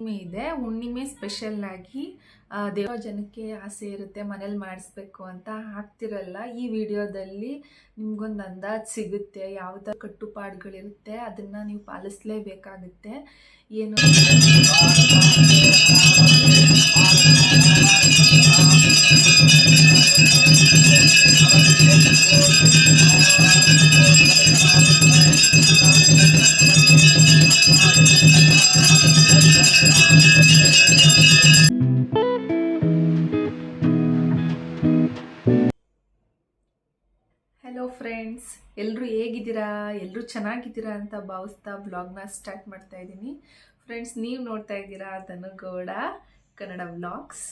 ಹುಣ್ಣಿಮೆ ಇದೆ. ಹುಣ್ಣಿಮೆ ಸ್ಪೆಷಲ್ ಆಗಿ ದೇವ ಜನಕ್ಕೆ ಆಸೆ ಇರುತ್ತೆ, ಮನೇಲಿ ಮಾಡಿಸ್ಬೇಕು ಅಂತ ಹಾಕ್ತಿರಲ್ಲ. ಈ ವಿಡಿಯೋದಲ್ಲಿ ನಿಮ್ಗೊಂದು ಅಂದಾಜ್ ಸಿಗುತ್ತೆ ಯಾವ ಥರ ಕಟ್ಟುಪಾಡುಗಳಿರುತ್ತೆ, ಅದನ್ನ ನೀವು ಪಾಲಿಸ್ಲೇಬೇಕಾಗುತ್ತೆ. ಏನು ಹಲೋ ಫ್ರೆಂಡ್ಸ್ ಎಲ್ಲರೂ ಹೇಗಿದ್ದೀರಾ? ಎಲ್ಲರೂ ಚೆನ್ನಾಗಿದ್ದೀರಾ ಅಂತ ಭಾವಿಸ್ತಾ ವ್ಲಾಗ್ನ ಸ್ಟಾರ್ಟ್ ಮಾಡ್ತಾ ಇದ್ದೀನಿ. ಫ್ರೆಂಡ್ಸ್ ನೀವು ನೋಡ್ತಾ ಇದ್ದೀರಾ ಧನುಗೌಡ ಕನ್ನಡ ವ್ಲಾಗ್ಸ್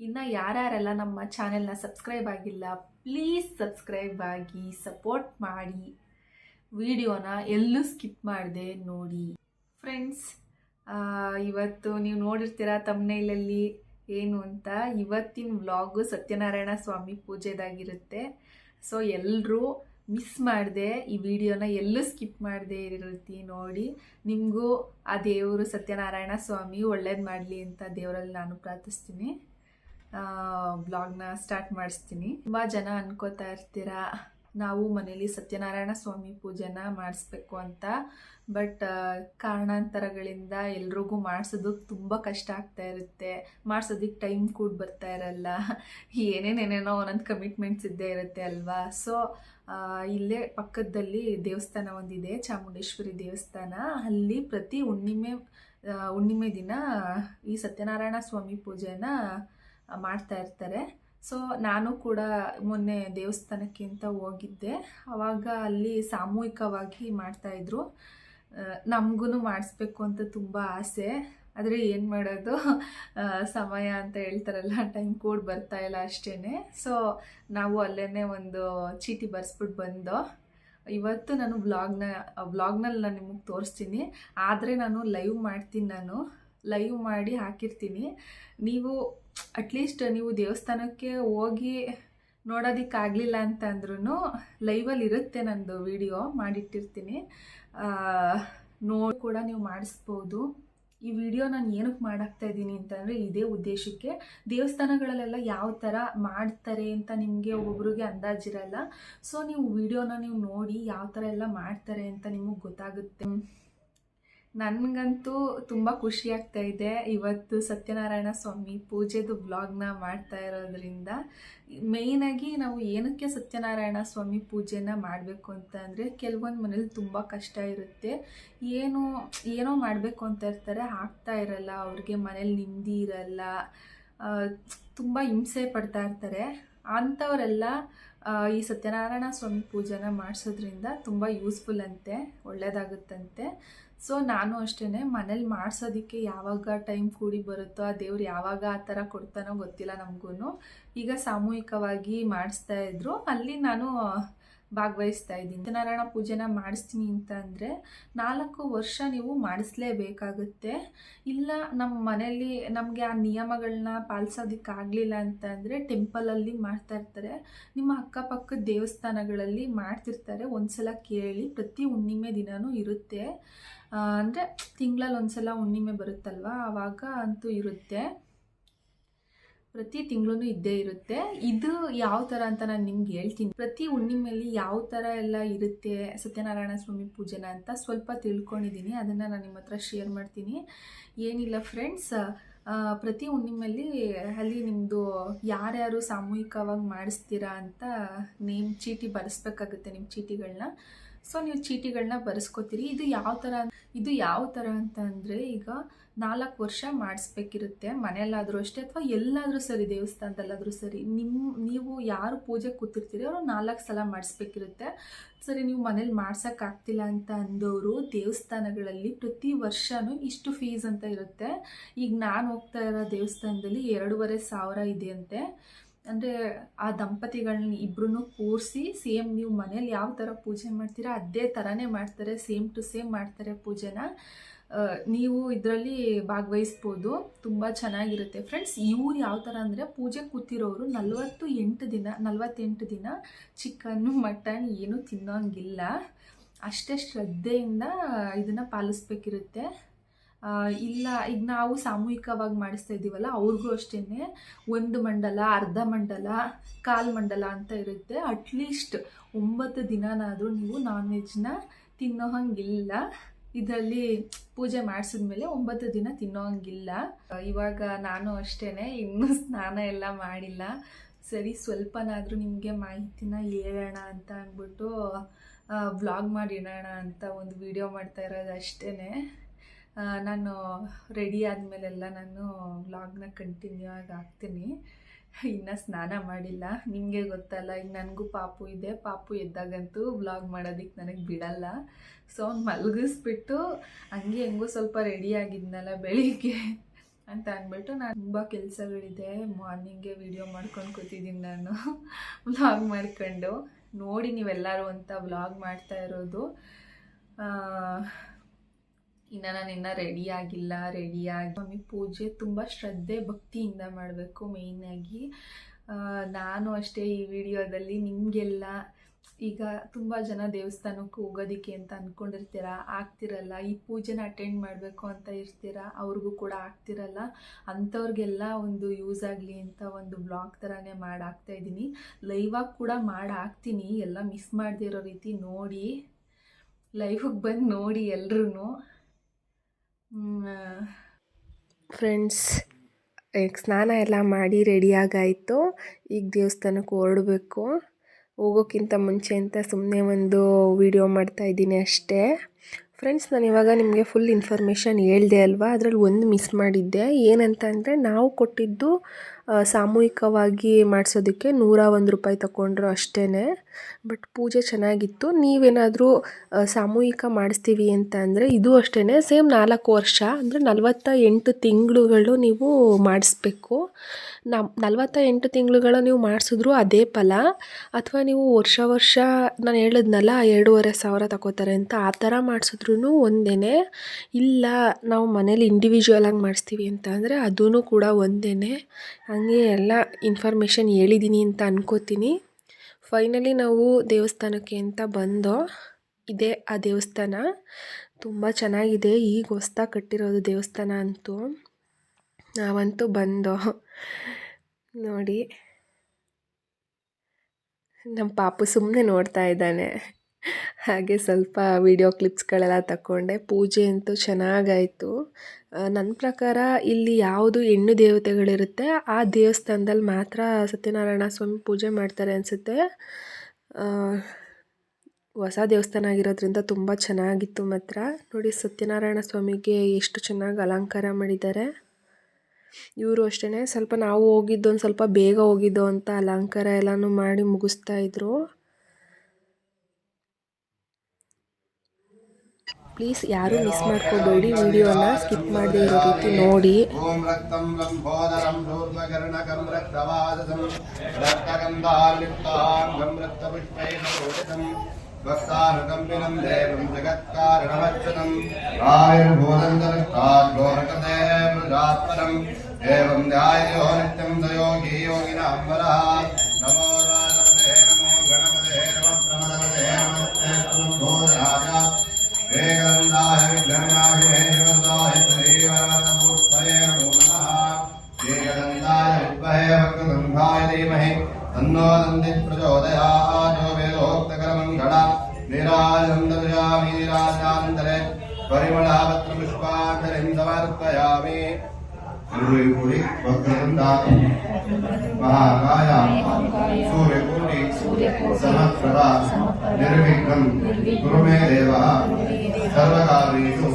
ಇನ್ನು ಯಾರ್ಯಾರೆಲ್ಲ ನಮ್ಮ ಚಾನೆಲ್ನ ಸಬ್ಸ್ಕ್ರೈಬ್ ಆಗಿಲ್ಲ ಪ್ಲೀಸ್ ಸಬ್ಸ್ಕ್ರೈಬ್ ಆಗಿ ಸಪೋರ್ಟ್ ಮಾಡಿ. ವಿಡಿಯೋನ ಎಲ್ಲೂ ಸ್ಕಿಪ್ ಮಾಡಿದೆ ನೋಡಿ. ಫ್ರೆಂಡ್ಸ್ ಇವತ್ತು ನೀವು ನೋಡಿರ್ತೀರಾ ತಮ್ಮನೇಲಲ್ಲಿ ಏನು ಅಂತ? ಇವತ್ತಿನ ವ್ಲಾಗು ಸತ್ಯನಾರಾಯಣ ಸ್ವಾಮಿ ಪೂಜೆದಾಗಿರುತ್ತೆ. ಸೊ ಎಲ್ಲರೂ ಮಿಸ್ ಮಾಡಿದೆ ಈ ವಿಡಿಯೋನ ಎಲ್ಲೂ ಸ್ಕಿಪ್ ಮಾಡದೆ ಇರುತ್ತೆ ನೋಡಿ. ನಿಮಗೂ ಆ ದೇವರು ಸತ್ಯನಾರಾಯಣ ಸ್ವಾಮಿ ಒಳ್ಳೇದು ಮಾಡಲಿ ಅಂತ ದೇವರಲ್ಲಿ ನಾನು ಪ್ರಾರ್ಥಿಸ್ತೀನಿ. ಬ್ಲಾಗ್ನ ಸ್ಟಾರ್ಟ್ ಮಾಡಿಸ್ತೀನಿ. ತುಂಬ ಜನ ಅನ್ಕೋತಾ ಇರ್ತೀರಾ? ನಾವು ಮನೇಲಿ ಸತ್ಯನಾರಾಯಣ ಸ್ವಾಮಿ ಪೂಜೆನ ಮಾಡಿಸ್ಬೇಕು ಅಂತ. ಬಟ್ ಕಾರಣಾಂತರಗಳಿಂದ ಎಲ್ರಿಗೂ ಮಾಡಿಸೋದಕ್ಕೆ ತುಂಬ ಕಷ್ಟ ಆಗ್ತಾ ಇರುತ್ತೆ. ಮಾಡ್ಸೋದಕ್ಕೆ ಟೈಮ್ ಕೂಡ ಬರ್ತಾ ಇರಲ್ಲ. ಏನೇನೇನೇನೋ ಒಂದೊಂದು ಕಮಿಟ್ಮೆಂಟ್ಸ್ ಇದ್ದೇ ಇರುತ್ತೆ ಅಲ್ವಾ? ಸೊ ಇಲ್ಲೇ ಪಕ್ಕದಲ್ಲಿ ದೇವಸ್ಥಾನ ಒಂದಿದೆ, ಚಾಮುಂಡೇಶ್ವರಿ ದೇವಸ್ಥಾನ. ಅಲ್ಲಿ ಪ್ರತಿ ಹುಣ್ಣಿಮೆ ಹುಣ್ಣಿಮೆ ದಿನ ಈ ಸತ್ಯನಾರಾಯಣ ಸ್ವಾಮಿ ಪೂಜೆನ ಮಾಡ್ತಾ ಇರ್ತಾರೆ. ಸೊ ನಾನು ಕೂಡ ಮೊನ್ನೆ ದೇವಸ್ಥಾನಕ್ಕೆ ಅಂತ ಹೋಗಿದ್ದೆ. ಆವಾಗ ಅಲ್ಲಿ ಸಾಮೂಹಿಕವಾಗಿ ಮಾಡ್ತಾಯಿದ್ರು ನಮಗೂ ಮಾಡಿಸ್ಬೇಕು ಅಂತ ತುಂಬ ಆಸೆ. ಆದರೆ ಏನು ಮಾಡೋದು? ಸಮಯ ಅಂತ ಹೇಳ್ತಾರಲ್ಲ, ಟೈಮ್ ಕೂಡ ಬರ್ತಾ ಇಲ್ಲ ಅಷ್ಟೇ ಸೊ ನಾವು ಅಲ್ಲೇ ಒಂದು ಚೀಟಿ ಬರ್ಸ್ಬಿಟ್ಟು ಬಂದೋ, ಇವತ್ತು ನಾನು ಬ್ಲಾಗ್ನ ಬ್ಲಾಗ್ನಲ್ಲಿ ನಾನು ನಿಮಗೆ ತೋರಿಸ್ತೀನಿ. ಆದರೆ ನಾನು ಲೈವ್ ಮಾಡ್ತೀನಿ ನಾನು. ಲೈವ್ ಮಾಡಿ ಹಾಕಿರ್ತೀನಿ. ನೀವು ಅಟ್ಲೀಸ್ಟ್ ನೀವು ದೇವಸ್ಥಾನಕ್ಕೆ ಹೋಗಿ ನೋಡೋದಕ್ಕಾಗಲಿಲ್ಲ ಅಂತ ಅಂದ್ರೂ ಲೈವಲ್ಲಿ ಇರುತ್ತೆ ನಂದು ವಿಡಿಯೋ ಮಾಡಿಟ್ಟಿರ್ತೀನಿ. ನೋಡಿ ಕೂಡ ನೀವು ಮಾಡಿಸ್ಬೋದು. ಈ ವಿಡಿಯೋ ನಾನು ಏನಕ್ಕೆ ಮಾಡಾಕ್ತಾ ಇದ್ದೀನಿ ಅಂತಂದರೆ ಇದೇ ಉದ್ದೇಶಕ್ಕೆ ದೇವಸ್ಥಾನಗಳಲ್ಲೆಲ್ಲ ಯಾವ ಥರ ಮಾಡ್ತಾರೆ ಅಂತ ನಿಮಗೆ ಒಬ್ಬೊಬ್ರಿಗೆ ಅಂದಾಜಿರಲ್ಲ. ಸೊ ನೀವು ವಿಡಿಯೋನ ನೀವು ನೋಡಿ ಯಾವ ಥರ ಎಲ್ಲ ಮಾಡ್ತಾರೆ ಅಂತ ನಿಮಗೆ ಗೊತ್ತಾಗುತ್ತೆ. ನನಗಂತೂ ತುಂಬ ಖುಷಿ ಆಗ್ತಾ ಇದೆ. ಇವತ್ತು ಸತ್ಯನಾರಾಯಣ ಸ್ವಾಮಿ ಪೂಜೆದು ಬ್ಲಾಗ್ನ ಮಾಡ್ತಾ ಇರೋದ್ರಿಂದ ಮೇಯ್ನಾಗಿ ನಾವು ಏನಕ್ಕೆ ಸತ್ಯನಾರಾಯಣ ಸ್ವಾಮಿ ಪೂಜೆನ ಮಾಡಬೇಕು ಅಂತ ಅಂದರೆ ಕೆಲವೊಂದು ಮನೇಲಿ ತುಂಬ ಕಷ್ಟ ಇರುತ್ತೆ. ಏನು, ಏನೋ ಮಾಡಬೇಕು ಅಂತ ಇರ್ತಾರೆ, ಆಗ್ತಾ ಇರಲ್ಲ, ಅವ್ರಿಗೆ ಮನೇಲಿ ನೆಮ್ಮದಿ ಇರಲ್ಲ ತುಂಬ ಹಿಂಸೆ ಪಡ್ತಾ ಇರ್ತಾರೆ. ಅಂಥವರೆಲ್ಲ ಈ ಸತ್ಯನಾರಾಯಣ ಸ್ವಾಮಿ ಪೂಜೆನ ಮಾಡಿಸೋದ್ರಿಂದ ತುಂಬ ಯೂಸ್ಫುಲ್ ಅಂತೆ ಒಳ್ಳೆಯದಾಗುತ್ತಂತೆ ಸೊ ನಾನು ಅಷ್ಟೇ ಮನೇಲಿ ಮಾಡಿಸೋದಕ್ಕೆ ಯಾವಾಗ ಟೈಮ್ ಕೂಡಿ ಬರುತ್ತೋ, ಆ ದೇವ್ರು ಯಾವಾಗ ಆ ಥರ ಕೊಡ್ತಾನೋ ಗೊತ್ತಿಲ್ಲ ನಮಗೂ ಈಗ ಸಾಮೂಹಿಕವಾಗಿ ಮಾಡಿಸ್ತಾ ಇದ್ರು. ಅಲ್ಲಿ ನಾನು ಭಾಗವಹಿಸ್ತಾ ಇದ್ದೀನಿ. ಸತ್ಯನಾರಾಯಣ ಪೂಜೆನ ಮಾಡಿಸ್ತೀನಿ ಅಂತ ಅಂದರೆ ನಾಲ್ಕು ವರ್ಷ ನೀವು ಮಾಡಿಸ್ಲೇಬೇಕಾಗುತ್ತೆ. ಇಲ್ಲ ನಮ್ಮ ಮನೆಯಲ್ಲಿ ನಮಗೆ ಆ ನಿಯಮಗಳನ್ನ ಪಾಲಿಸೋದಕ್ಕಾಗಲಿಲ್ಲ ಅಂತ ಅಂದರೆ ಟೆಂಪಲಲ್ಲಿ ಮಾಡ್ತಾ ಇರ್ತಾರೆ. ನಿಮ್ಮ ಅಕ್ಕಪಕ್ಕದ ದೇವಸ್ಥಾನಗಳಲ್ಲಿ ಮಾಡ್ತಿರ್ತಾರೆ. ಒಂದ್ಸಲ ಕೇಳಿ, ಪ್ರತಿ ಹುಣ್ಣಿಮೆ ದಿನವೂ ಇರುತ್ತೆ. ಅಂದರೆ ತಿಂಗಳಲ್ಲಿ ಒಂದ್ಸಲ ಹುಣ್ಣಿಮೆ ಬರುತ್ತಲ್ವ? ಆವಾಗ ಅಂತೂ ಇರುತ್ತೆ. ಪ್ರತಿ ತಿಂಗಳು ಇದ್ದೇ ಇರುತ್ತೆ. ಇದು ಯಾವ ಥರ ಅಂತ ನಾನು ನಿಮ್ಗೆ ಹೇಳ್ತೀನಿ. ಪ್ರತಿ ಹುಣ್ಣಿಮೆಯಲ್ಲಿ ಯಾವ ಥರ ಎಲ್ಲ ಇರುತ್ತೆ ಸತ್ಯನಾರಾಯಣ ಸ್ವಾಮಿ ಪೂಜೆನ ಅಂತ ಸ್ವಲ್ಪ ತಿಳ್ಕೊಂಡಿದ್ದೀನಿ ಅದನ್ನು ನಾನು ನಿಮ್ಮ ಹತ್ರ ಶೇರ್ ಮಾಡ್ತೀನಿ. ಏನಿಲ್ಲ ಫ್ರೆಂಡ್ಸ್ ಪ್ರತಿ ಹುಣ್ಣಿಮೆಯಲ್ಲಿ ಅಲ್ಲಿ ನಿಮ್ಮದು ಯಾರ್ಯಾರು ಸಾಮೂಹಿಕವಾಗಿ ಮಾಡಿಸ್ತೀರಾ ಅಂತ ನೇಮ್ ಚೀಟಿ ಬರೆಸ್ಬೇಕಾಗುತ್ತೆ ನಿಮ್ಮ ಚೀಟಿಗಳನ್ನ ಸೊ ನೀವು ಚೀಟಿಗಳನ್ನ ಬರೆಸ್ಕೋತೀರಿ. ಇದು ಯಾವ ಥರ ಇದು ಯಾವ ಥರ ಅಂತ ಅಂದರೆ ಈಗ ನಾಲ್ಕು ವರ್ಷ ಮಾಡಿಸ್ಬೇಕಿರುತ್ತೆ. ಮನೆಯಲ್ಲಾದರೂ ಅಷ್ಟೇ ಅಥವಾ ಎಲ್ಲಾದರೂ ಸರಿ, ದೇವಸ್ಥಾನದಲ್ಲಾದರೂ ಸರಿ ನಿಮ್ಮ ನೀವು ಯಾರು ಪೂಜೆ ಕೂತಿರ್ತೀರಿ ಅವರು ನಾಲ್ಕು ಸಲ ಮಾಡಿಸ್ಬೇಕಿರುತ್ತೆ. ಸರಿ, ನೀವು ಮನೇಲಿ ಮಾಡ್ಸೋಕ್ಕಾಗ್ತಿಲ್ಲ ಅಂತ ಅಂದವರು ದೇವಸ್ಥಾನಗಳಲ್ಲಿ ಪ್ರತಿ ವರ್ಷವೂ ಇಷ್ಟು ಫೀಸ್ ಅಂತ ಇರುತ್ತೆ. ಈಗ ನಾನು ಹೋಗ್ತಾ ಇರೋ ದೇವಸ್ಥಾನದಲ್ಲಿ ಎರಡೂವರೆ ಸಾವಿರ ಇದೆಯಂತೆ. ಅಂದರೆ ಆ ದಂಪತಿಗಳನ್ನ ಇಬ್ಬರೂ ಕೂರಿಸಿ ಸೇಮ್ ನೀವು ಮನೇಲಿ ಯಾವ ಥರ ಪೂಜೆ ಮಾಡ್ತೀರಾ, ಅದೇ ಥರನೇ ಮಾಡ್ತಾರೆ, ಸೇಮ್ ಟು ಸೇಮ್ ಮಾಡ್ತಾರೆ ಪೂಜೆನ. ನೀವು ಇದರಲ್ಲಿ ಭಾಗವಹಿಸ್ಬೋದು. ತುಂಬ ಚೆನ್ನಾಗಿರುತ್ತೆ. ಫ್ರೆಂಡ್ಸ್ ಇವ್ರು ಯಾವ ಥರ ಅಂದರೆ ಪೂಜೆ ಕೂತಿರೋರು ನಲವತ್ತು ಎಂಟು ದಿನ, ನಲವತ್ತೆಂಟು ದಿನ ಚಿಕನ್ನು, ಮಟನ್ ಏನು ತಿನ್ನೋಂಗಿಲ್ಲ. ಅಷ್ಟೇ ಶ್ರದ್ಧೆಯಿಂದ ಇದನ್ನು ಪಾಲಿಸ್ಬೇಕಿರುತ್ತೆ. ಇಲ್ಲ, ಈಗ ನಾವು ಸಾಮೂಹಿಕವಾಗಿ ಮಾಡಿಸ್ತಾ ಇದ್ದೀವಲ್ಲ, ಅವ್ರಿಗೂ ಅಷ್ಟೇ ಒಂದು ಮಂಡಲ, ಅರ್ಧ ಮಂಡಲ, ಕಾಲು ಮಂಡಲ ಅಂತ ಇರುತ್ತೆ. ಅಟ್ಲೀಸ್ಟ್ ಒಂಬತ್ತು ದಿನನಾದರೂ ನೀವು ನಾನ್ ವೆಜ್ನ ತಿನ್ನೋ ಹಂಗಿಲ್ಲ ಇದರಲ್ಲಿ ಪೂಜೆ ಮಾಡಿಸಿದ್ಮೇಲೆ ಒಂಬತ್ತು ದಿನ ತಿನ್ನೋ ಹಂಗಿಲ್ಲ ಇವಾಗ ನಾನು ಅಷ್ಟೇ ಇನ್ನೂ ಸ್ನಾನ ಎಲ್ಲ ಮಾಡಿಲ್ಲ. ಸರಿ, ಸ್ವಲ್ಪನಾದರೂ ನಿಮಗೆ ಮಾಹಿತಿನ ಹೇಳೋಣ ಅಂತ ಅಂದ್ಬಿಟ್ಟು ವ್ಲಾಗ್ ಮಾಡಿಡೋಣ ಅಂತ ಒಂದು ವಿಡಿಯೋ ಮಾಡ್ತಾ ಇರೋದು ಅಷ್ಟೇ ನಾನು ರೆಡಿ ಆದಮೇಲೆಲ್ಲ ನಾನು ವ್ಲಾಗ್ನ ಕಂಟಿನ್ಯೂ ಆಗಿ ಹಾಕ್ತೀನಿ. ಇನ್ನು ಸ್ನಾನ ಮಾಡಿಲ್ಲ. ನಿಮಗೆ ಗೊತ್ತಲ್ಲ ಈಗ ನನಗೂ ಪಾಪು ಇದೆ. ಪಾಪು ಎದ್ದಾಗಂತೂ ವ್ಲಾಗ್ ಮಾಡೋದಕ್ಕೆ ನನಗೆ ಬಿಡಲ್ಲ. ಸೊ ಅವ್ನು ಮಲಗಿಸ್ಬಿಟ್ಟು ಹಂಗೆ ಹೆಂಗೂ ಸ್ವಲ್ಪ ರೆಡಿ ಆಗಿದ್ನಲ್ಲ ಬೆಳಿಗ್ಗೆ ಅಂತ ಅಂದ್ಬಿಟ್ಟು ನಾನು ತುಂಬ ಕೆಲಸಗಳಿದೆ. ಮಾರ್ನಿಂಗೆ ವಿಡಿಯೋ ಮಾಡ್ಕೊಂಡು ಕೂತಿದ್ದೀನಿ ನಾನು. ವ್ಲಾಗ್ ಮಾಡ್ಕೊಂಡು. ನೋಡಿ ನೀವೆಲ್ಲರೂ ಅಂತ ವ್ಲಾಗ್ ಮಾಡ್ತಾ ಇರೋದು. ಇನ್ನು ನಾನು ಇನ್ನೂ ರೆಡಿ ಆಗಿಲ್ಲ ರೆಡಿಯಾಗಿ ಮಮ್ಮಿ ಪೂಜೆ ತುಂಬ ಶ್ರದ್ಧೆ, ಭಕ್ತಿಯಿಂದ ಮಾಡಬೇಕು ಮೇಯ್ನಾಗಿ ನಾನು ಅಷ್ಟೇ ಈ ವಿಡಿಯೋದಲ್ಲಿ ನಿಮಗೆಲ್ಲ ಈಗ ತುಂಬ ಜನ ದೇವಸ್ಥಾನಕ್ಕೆ ಹೋಗೋದಕ್ಕೆ ಅಂತ ಅಂದ್ಕೊಂಡಿರ್ತೀರ ಆಗ್ತಿರಲ್ಲ. ಈ ಪೂಜೆನ ಅಟೆಂಡ್ ಮಾಡಬೇಕು ಅಂತ ಇರ್ತೀರ? ಅವ್ರಿಗೂ ಕೂಡ ಆಗ್ತಿರಲ್ಲ. ಅಂಥವ್ರಿಗೆಲ್ಲ ಒಂದು ಯೂಸ್ ಆಗಲಿ ಅಂತ ಒಂದು ಬ್ಲಾಗ್ ಥರನೇ ಮಾಡಿ ಹಾಕ್ತಾ ಇದ್ದೀನಿ. ಲೈವಾಗಿ ಕೂಡ ಮಾಡಿ ಹಾಕ್ತೀನಿ ಎಲ್ಲ ಮಿಸ್ ಮಾಡದೇ ಇರೋ ರೀತಿ ನೋಡಿ. ಲೈವಿಗೆ ಬಂದು ನೋಡಿ ಎಲ್ರೂ ಫ್ರೆಂಡ್ಸ್ ಈಗ ಸ್ನಾನ ಎಲ್ಲ ಮಾಡಿ ರೆಡಿಯಾಗಾಯಿತು ಈಗ ದೇವಸ್ಥಾನಕ್ಕೆ ಹೊರಡಬೇಕು. ಹೋಗೋಕ್ಕಿಂತ ಮುಂಚೆ ಅಂತ ಸುಮ್ಮನೆ ಒಂದು ವಿಡಿಯೋ ಮಾಡ್ತಾ ಇದ್ದೀನಿ ಅಷ್ಟೇ. ಫ್ರೆಂಡ್ಸ್ ನಾನು ಇವಾಗ ನಿಮಗೆ ಫುಲ್ ಇನ್ಫಾರ್ಮೇಷನ್ ಹೇಳ್ದೆ ಅಲ್ವಾ? ಅದರಲ್ಲಿ ಒಂದು ಮಿಸ್ ಮಾಡಿದ್ದೆ. ಏನಂತ ಅಂದರೆ ನಾವು ಕೊಟ್ಟಿದ್ದು ಸಾಮೂಹಿಕವಾಗಿ ಮಾಡಿಸೋದಕ್ಕೆ ನೂರ ಒಂದು ರೂಪಾಯಿ ತಗೊಂಡ್ರು ಅಷ್ಟೇ ಬಟ್ ಪೂಜೆ ಚೆನ್ನಾಗಿತ್ತು. ನೀವೇನಾದರೂ ಸಾಮೂಹಿಕ ಮಾಡಿಸ್ತೀವಿ ಅಂತ ಅಂದರೆ ಇದು ಅಷ್ಟೇ ಸೇಮ್ ನಾಲ್ಕು ವರ್ಷ ಅಂದರೆ ನಲವತ್ತ ಎಂಟು ತಿಂಗಳುಗಳು ನೀವು ಮಾಡಿಸ್ಬೇಕು. ನಮ್ ನಲವತ್ತ ಎಂಟು ತಿಂಗಳುಗಳು ನೀವು ಮಾಡಿಸಿದ್ರು ಅದೇ ಫಲ. ಅಥವಾ ನೀವು ವರ್ಷ ವರ್ಷ ನಾನು ಹೇಳಿದ್ನಲ್ಲ, ಎರಡೂವರೆ ಸಾವಿರ ತಗೋತಾರೆ ಅಂತ ಆ ಥರ ಮಾಡಿಸಿದ್ರೂ ಒಂದೇ ಇಲ್ಲ, ನಾವು ಮನೇಲಿ ಇಂಡಿವಿಜುವಲ್ ಆಗಿ ಮಾಡಿಸ್ತೀವಿ ಅಂತ ಅಂದರೆ ಅದೂ ಕೂಡ ಒಂದೇ ಹಂಗೆ ಎಲ್ಲ ಇನ್ಫಾರ್ಮೇಷನ್ ಹೇಳಿದ್ದೀನಿ ಅಂತ ಅನ್ಕೋತೀನಿ. ಫೈನಲಿ ನಾವು ದೇವಸ್ಥಾನಕ್ಕೆ ಅಂತ ಬಂದೋ, ಇದೆ ಆ ದೇವಸ್ಥಾನ. ತುಂಬ ಚೆನ್ನಾಗಿದೆ, ಈಗ ಹೊಸ್ದಾಗಿ ಕಟ್ಟಿರೋದು ದೇವಸ್ಥಾನ ಅಂತೂ. ನಾವಂತೂ ಬಂದೋ ನೋಡಿ. ನಮ್ಮ ಪಾಪು ಸುಮ್ಮನೆ ನೋಡ್ತಾ ಇದ್ದಾನೆ. ಹಾಗೆ ಸ್ವಲ್ಪ ವಿಡಿಯೋ ಕ್ಲಿಪ್ಸ್ಗಳೆಲ್ಲ ತಗೊಂಡೆ ಪೂಜೆ ಅಂತೂ ಚೆನ್ನಾಗಾಯಿತು. ನನ್ನ ಪ್ರಕಾರ ಇಲ್ಲಿ ಯಾವುದು ಹೆಣ್ಣು ದೇವತೆಗಳಿರುತ್ತೆ, ಆ ದೇವಸ್ಥಾನದಲ್ಲಿ ಮಾತ್ರ ಸತ್ಯನಾರಾಯಣ ಸ್ವಾಮಿ ಪೂಜೆ ಮಾಡ್ತಾರೆ ಅನಿಸುತ್ತೆ. ಹೊಸ ದೇವಸ್ಥಾನ ಆಗಿರೋದ್ರಿಂದ ತುಂಬ ಚೆನ್ನಾಗಿತ್ತು ಮಾತ್ರ. ನೋಡಿ ಸತ್ಯನಾರಾಯಣ ಸ್ವಾಮಿಗೆ ಎಷ್ಟು ಚೆನ್ನಾಗಿ ಅಲಂಕಾರ ಮಾಡಿದ್ದಾರೆ. ಇವರು ಅಷ್ಟೇ ಸ್ವಲ್ಪ ನಾವು ಹೋಗಿದ್ದು, ಒಂದು ಸ್ವಲ್ಪ ಬೇಗ ಹೋಗಿದ್ದು ಅಂತ ಅಲಂಕಾರ ಎಲ್ಲನೂ ಮಾಡಿ ಮುಗಿಸ್ತಾ ಇದ್ರು. ಪ್ಲೀಸ್ ಯಾರೂ ಮಿಸ್ ಮಾಡ್ಕೋಬೇಡಿ ವಿಡಿಯೋನ ಸ್ಕಿಪ್ ಮಾಡದೆ ಇರೋ ರೀತಿ ನೋಡಿ. रक्तपुष्पैः भक्तानुकम्पिनं देवं जगत्कारणमच्युतं आयुर्भूतन्तरष्टाद्घोरकते मृजात्परम् एवं ध्यायो नित्यं स योगी योगिनां वरः नमो राजपते नमो गणपते नमः प्रमदपते नमस्ते बोधराज वेगन्धाय विघ्ननाय हेमदाय श्रीवरदमूर्तये नमो नमः वेगन्धाय विद्महे भक्तगन्धाय धीमहि तन्नो दन्तिः प्रचोदयात् यो वेदोक्तकरमङ्गल निराजन्दर्यामि निराजान्तरे परिमलापत्रपुष्पाञ्जलिं समर्पयामि అనులేవుని వక్రదండాత మహాకాయ సూర్యకోటి సహస్రద నిర్విఘ్నం గురుమే దేవ సర్వకార్యేషు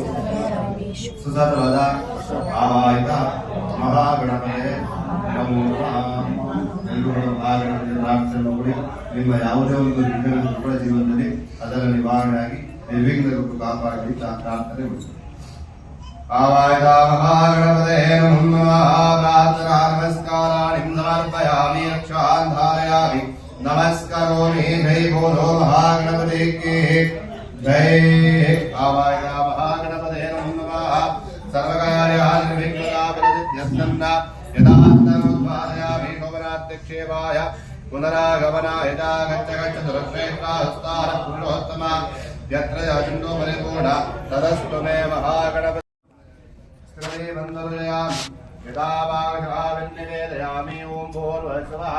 సుసర్వద ఆవాయిత ಮಹಾಗಣಪತಿ ನಮ್ಮ ಎಲ್ಲರೂ ಮಹಾಗಣಪತಿ ಪ್ರಾರ್ಥನೆ ಮಾಡಿ ನಿಮ್ಮ ಯಾವುದೇ ಒಂದು ವಿಘ್ನ ಕೂಡ ಜೀವನದಲ್ಲಿ ಅದರ ನಿವಾರಣೆಯಾಗಿ ನಿರ್ವಿಘ್ನ ಕಾಪಾಡಲಿ ಪ್ರಾರ್ಥನೆ ಮಾಡಿ महागणपते नमो नमः प्रार्थना नमस्काराणि समर्पयामि रक्षान् धारयामि नमस्करोमि जय बोलो महागणपते के जय आवाय महागणपते नमो नमः सर्वकार्याणि विघ्नतापरित्यस्तन्न यथार्थमुत्पादयामि शोभनात्यक्षेपाय पुनरागमनाय च गच्छ गच्छ दुरक्षेत्रास्तार पुरुषोत्तम यत्र अचिन्तो परिपूर्ण तदस्तु मे महागणपति कृते बन्धुर्जयामि यदा वागजभाविन्निवेदयामि ॐ भूर्भुवस्सुवः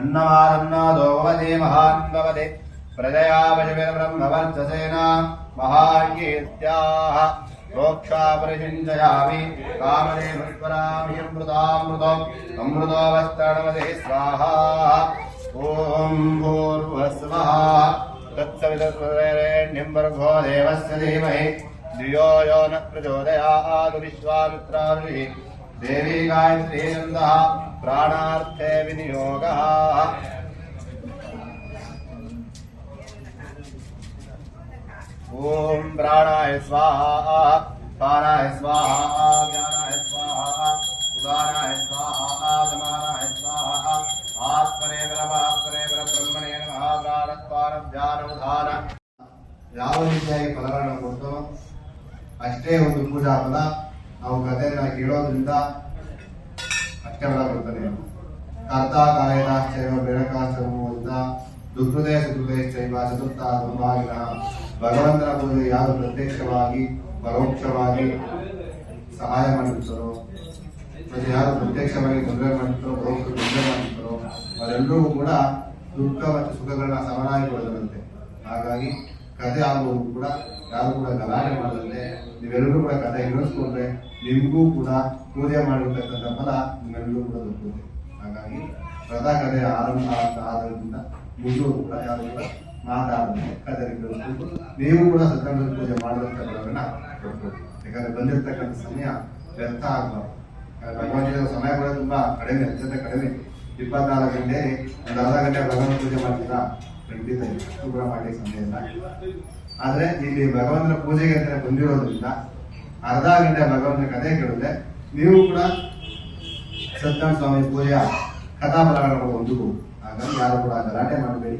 अन्नमादन्नादो भवति महान् भवति प्रजया वशविर्ब्रह्मवर्चसेन महाकीर्त्याः प्रोक्षा परिषिञ्चयामि कामने पुष्परामि अमृतामृतम् अमृतोऽवस्तरणमति स्वाहा ॐ भूर्भुवस्वः तत्सवितुरेण्यं भर्गो देवस्य धीमहि धियो यो न प्रचोदयात् विश्वामित्रार्भिः देवी गायत्री नन्दः प्राणार्थे विनियोगः ॐ प्राणाय स्वाहा पाराय स्वाहा ज्ञानाय स्वाहा उदाराय स्वाहा समानाय स्वाहा आत्मने परमात्मने परब्रह्मणे नमः ಪ್ರಾಣತ್ವಾರಭ್ಯಾನವಧಾನ ಯಾವ ರೀತಿಯಾಗಿ ಫಲಗಳನ್ನು ಕೊಡ್ತೋ ಅಷ್ಟೇ ಒಂದು ಪೂಜಾ ಹಬ್ಬದ ನಾವು ಕಥೆಯನ್ನ ಕೇಳೋದ್ರಿಂದ ಅಷ್ಟೇ ಬಲ ಬರ್ತದೆ ಕರ್ತ ಕಾಯಕಾಶ್ಚೈವ ಬೆಳಕಾಶ್ಚೈವ ದುಃಖೃದಯ ಶೈವ ಚತುರ್ಥ ದುರ್ಭಾಗಿನ ಭಗವಂತನ ಪೂಜೆ ಯಾರು ಪ್ರತ್ಯಕ್ಷವಾಗಿ, ಪರೋಕ್ಷವಾಗಿ ಸಹಾಯ ಮಾಡಿರ್ತಾರೋ ಮತ್ತೆ ಯಾರು ಪ್ರತ್ಯಕ್ಷವಾಗಿ ತೊಂದರೆ ಮಾಡಿರ್ತಾರೋ ಪರೋಕ್ಷ ತೊಂದರೆ ಮಾಡಿರ್ತಾರೋ ಅವರೆಲ್ಲರಿಗೂ ಕೂಡ ದುಃಖ ಮತ್ತು ಸುಖಗಳನ್ನ ಸಮನಾಗಿ ಕೊಡದಂತೆ ಹಾಗಾಗಿ ಕಥೆ ಆಗುವುದು ಕೂಡ, ಯಾರು ಕೂಡ ಗಲಾಟೆ ಮಾಡದಂತೆ, ನೀವೆಲ್ಲರೂ ಕೂಡ ಕಥೆ ಇಳಿಸ್ಕೊಂಡ್ರೆ ನಿಮಗೂ ಕೂಡ ಪೂಜೆ ಮಾಡಿರ್ತಕ್ಕಂಥ ಫಲ ನಿಮ್ಮೆಲ್ಲರೂ ಕೂಡ ದೊರಕುತ್ತೆ ಹಾಗಾಗಿ ಕಥಾ ಕಥೆ ಆರಂಭ ಆಗ್ತಾ ಆದ್ರಿಂದ ಮುಂದೂ ಕೂಡ ಯಾರು ಕೂಡ ಮಾತಾಡದೆ ಕತೆ ಕೇಳಿಸ್ಕೊಂಡು ನೀವು ಕೂಡ ಸತ್ಯನಾರಾಯಣ ಪೂಜೆ ಮಾಡಿದಂಥ ಫಲವನ್ನ ಕೊಡ್ಬೋದು. ಯಾಕಂದ್ರೆ ಬಂದಿರತಕ್ಕಂಥ ಸಮಯ ವ್ಯರ್ಥ ಆಗಬಾರ್ದು. ಭಗವಂತನ ಸಮಯ ಕೂಡ ತುಂಬಾ ಕಡಿಮೆ, ಅತ್ಯಂತ ಕಡಿಮೆ. ಇಪ್ಪತ್ನಾಲ್ಕು ಗಂಟೆ, ಒಂದು ಅರ್ಧ ಗಂಟೆ ಭಗವಂತ ಪೂಜೆ ಮಾಡ್ತೀರಾ? ಖಂಡಿತ ಇಷ್ಟು ಮಾಡಿ ಇಲ್ಲ ಆದ್ರೆ ಇಲ್ಲಿ ಭಗವಂತನ ಪೂಜೆಗೆ ಅಂತ ಬಂದಿರೋದ್ರಿಂದ ಅರ್ಧ ಗಂಟೆ ಭಗವಂತನ ಕಥೆ ಕೇಳಿದ್ರೆ ನೀವು ಕೂಡ ಸತ್ಯನಾರಾಯಣ ಸ್ವಾಮಿ ಪೂಜೆಯ ಕಥಾಫಲಗಳನ್ನು ಒಂದು ಹಾಗಾಗಿ ಯಾರು ಕೂಡ ಗಲಾಟೆ ಮಾಡಬೇಡಿ.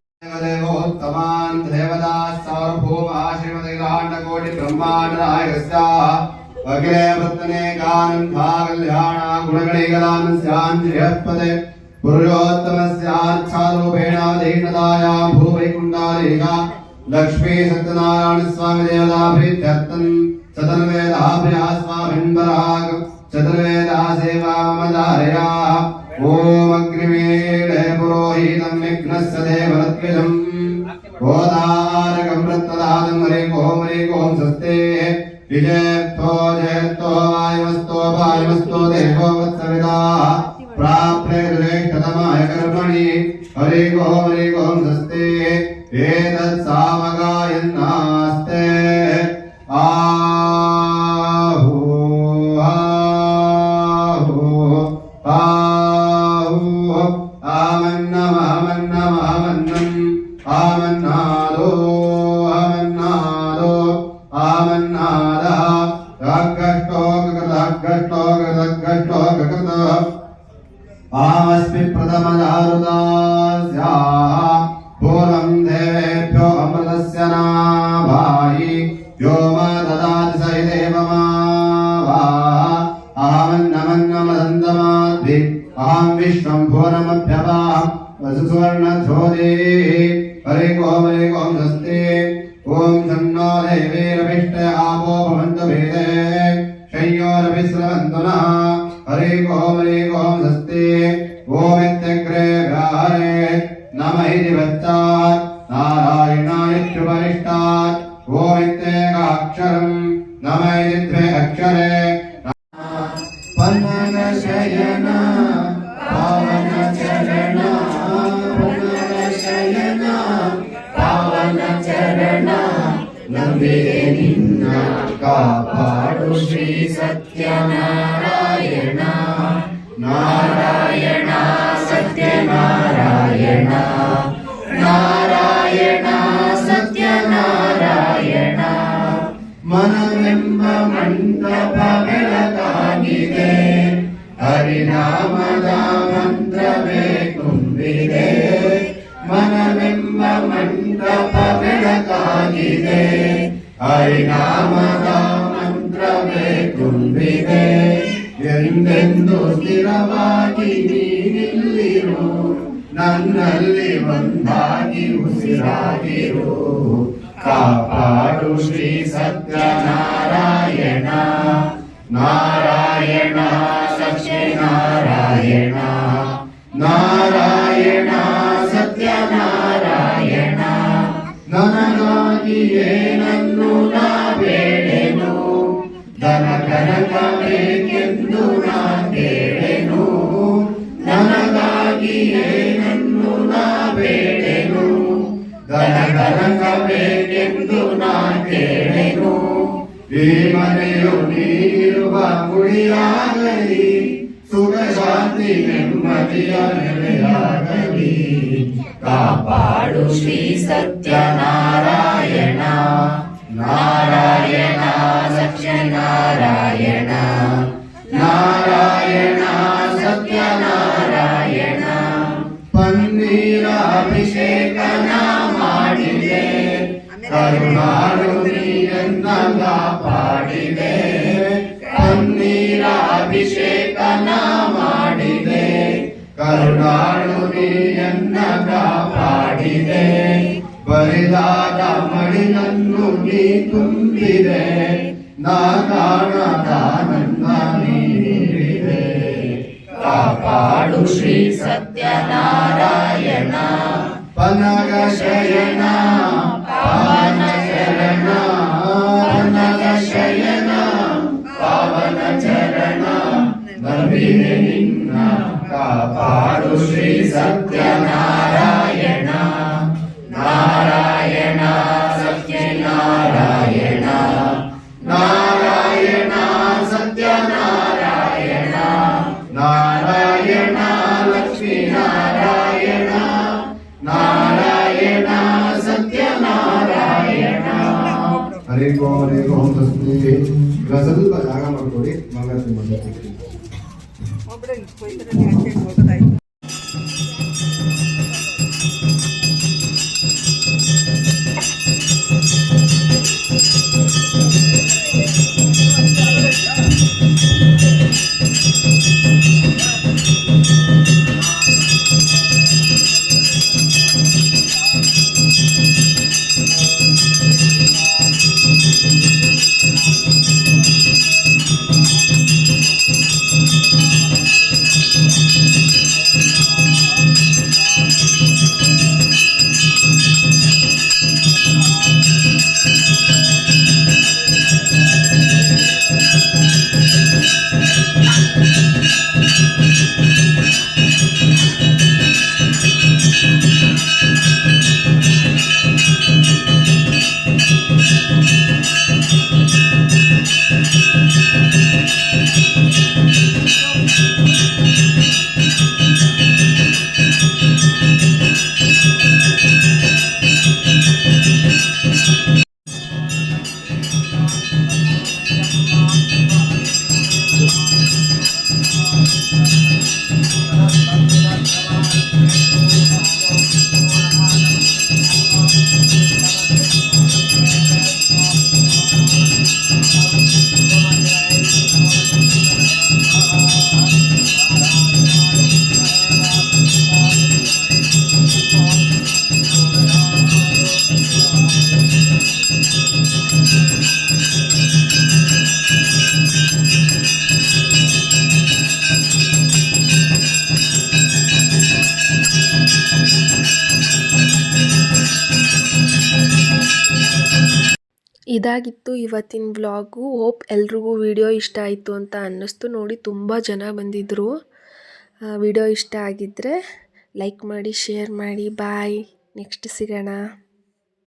देवोत्तमान् देवदाः सार्वभौमः श्रीमदैलाण्डकोटि ब्रह्माण्डरायस्याः वगिरे वृत्तने गानन्धा कल्याणा गुणगणैकदानस्यान् बृहस्पते पुरुषोत्तमस्याच्छारूपेणाधीनतायां भूवैकुण्डादेका लक्ष्मी सत्यनारायणस्वामिदेवताभित्यर्थन् चतुर्वेदाभ्यः स्वामिन्वराग् चतुर्वेदाः सेवा मम धारयाः ಚತುರ್ವೇದಾಭ್ಯಾ ಸ್ವಾಮಿನ್ವರಾಗ ಚತುರ್ವೇದ ಸೇವಾ ಮಮ ಧಾರಯಾ ಓಂ ಅಗ್ನಿಮೇಳೆ ಪುರೋಹಿತಂ ವಿಘ್ನಸ್ಯ ದೇವರತ್ವಿಜಂ ಓದಾರಕಂ ವೃತ್ತದಾದಂ ಹರಿ ಓಂ ಹರಿ ಓಂ ಸ್ವಸ್ತೆ ವಿಜಯರ್ಥೋ ಜಯರ್ಥೋ ವಾಯುಮಸ್ತೋ ವಾಯುಮಸ್ತೋ विश्वमाद्रि अहम् विश्वम्भोरमभ्यवाहम् वसुसुवर्णधोरे हरे ओम् हरे ओम् नस्ते ओम सन्नो देवे देवेरभिष्ट आपो भवंत भेदे। शय्योरभिस्रवन्तु नः हरे ओम् हरे ओम् नस्ते ॐ इत्यग्रे ग्राहरे नम इति वत्तात् नारायणायत्युपरिष्टात् ॐ इत्येकाक्षरम् नम इति द्वे अक्षरे। ಶರಣ ನಂಬಿದೆ ನಿನ್ನ ಕಾಪಾಡು ಶ್ರೀ ಸತ್ಯನಾರಾಯಣ. ನಾರಾಯಣ ಸತ್ಯನಾರಾಯಣ. ನಾರಾಯಣ ಸತ್ಯನಾರಾಯಣ. ಮನವೆಂಬ ಮಂಟಪ ಬೆಳಕಾಗಿದೆ. ಹರಿನಾಮ ಹರಿನಾಮದ ಮಂತ್ರವೇ ತುಂಬಿದೆ. ಎಂದೆಂದು ಸ್ಥಿರವಾಗಿ ನೀನಿಲ್ಲಿರು, ನನ್ನಲ್ಲಿ ಒಂದಾಗಿ ಉಸಿರಾಗಿರು. ಕಾಪಾಡು ಶ್ರೀ ಸತ್ಯನಾರಾಯಣ. ನಾರಾಯಣ ಸತ್ಯನಾರಾಯಣ. ನಾರಾಯಣ, ಸತ್ಯನಾರಾಯಣ. ನನಗಾಗಿ ಏನನ್ನು ಧನ ಕನಕ ಬೇಕೆಂದು ನಾ ಕೇಳೆನು ನನಗಾಗಿ ಏನನ್ನು ನಾ ಬೇಡೆನು ಧನ ಕನಕ ಬೇಕೆಂದು ನಾ ಕೇಳೆನು ಈ ಮನೆಯು ನೀರುವ ಗುಡಿಯಾಗಲಿ ಸುಖ ಶಾಂತಿ ನೆಮ್ಮದಿಯ ನೆಲೆಯಾಗಲಿ. ಕಾಪಾಡು ಶ್ರೀ ಸತ್ಯನಾರಾಯಣ. ನಾರಾಯಣ. ಸತ್ಯನಾರಾಯಣ. ನಾರಾಯಣ ಸತ್ಯನಾರಾಯಣ. ಪನ್ನೀರ ಅಭಿಷೇಕನ ಮಾಡಿದೆ. ಕರುಣಾಳು ನೀರನ್ನ ಕಾಪಾಡಿದೆ ಪನ್ನೀರ ಅಭಿಷೇಕನ ಮಾಡಿದೆ. ಕರುಣಾಳು ಕಾಪಾಡಿದೆ ಬರಿದಾದ ಮಡಿಲನ್ನು ನೀ ತುಂಬಿದೆ. ನಾ ಕಾಣದಾನಂದ ನೀಡಿದೆ. ಕಾಪಾಡು ಶ್ರೀ ಸತ್ಯನಾರಾಯಣ. ಪನಗ ಶಯನ, ಪಾವನ ಚರಣ ಪನಗ ಶಯನ, ಪಾವನ ಚರಣ ನಂಬಿದೆ ನಿನ್ನ ಕಾಪಾಡು ಶ್ರೀ ಸತ್ಯನಾರಾಯಣ ಇದಾಗಿತ್ತು ಇವತ್ತಿನ ವ್ಲಾಗು. ಹೋಪ್ ಎಲ್ರಿಗೂ ವಿಡಿಯೋ ಇಷ್ಟ ಆಯಿತು ಅಂತ ಅನ್ನಿಸ್ತು. ನೋಡಿ, ತುಂಬ ಜನ ಬಂದಿದ್ದರು ವಿಡಿಯೋ ಇಷ್ಟ ಆಗಿದ್ದರೆ ಲೈಕ್ ಮಾಡಿ, ಶೇರ್ ಮಾಡಿ. ಬಾಯ್. ನೆಕ್ಸ್ಟ್ ಸಿಗೋಣ.